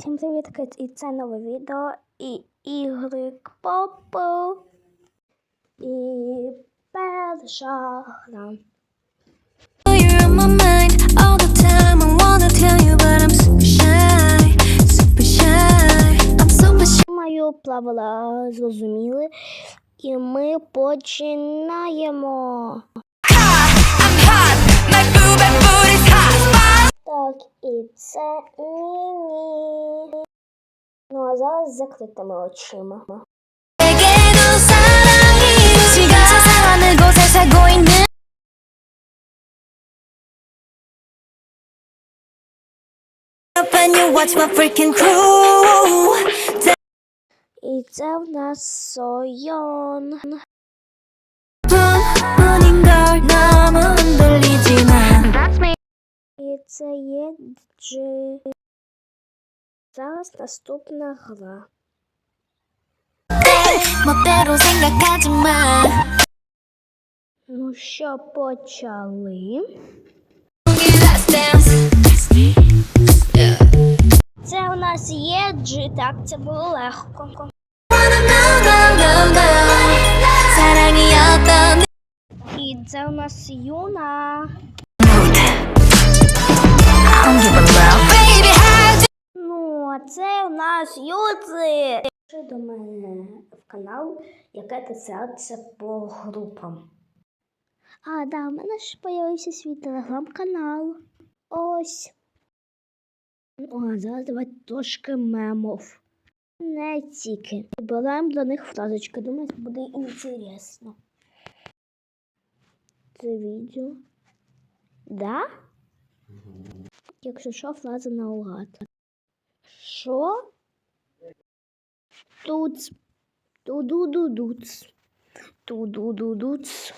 Всім привіт, кит! І це нове відео. І ігрик Попо. І перша гра. You're on my mind all the це ні-ні. Ну а зараз з закритими очима. І це в нас Сойон. це є джи. Зараз наступна гра. Ну що, почали? Це у нас є джи, так, це було легко. І це у нас юна. Це у нас Юци. Пиши до мене в канал, яке ти серце по групам. А, да, у мене ж появився свій телеграм-канал. Ось. А зараз давайте трошки мемов. Не тільки. Вибираємо для них фразочки. Думаю, це буде інтересно. Це відео. Да? Якщо що, фраза наугад. Що? Тут. Ту-ду-ду-дуц. Ту-ду-ду-дуц.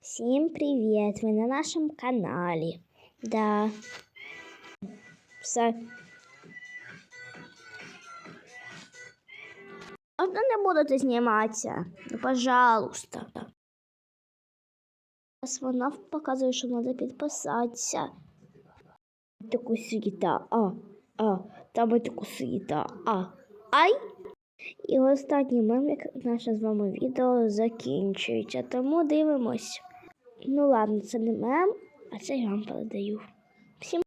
Всім привіт! Ви на нашому каналі. Да. Все. Можна не будете зніматися? Ну, пожалуйста. Зараз вона показує, що треба підписатися. Таку світа. А, А, там і світа. А. Ай! І останній мемик наше з вами відео закінчується, тому дивимось. Ну ладно, це не мем, а це я вам передаю. Всім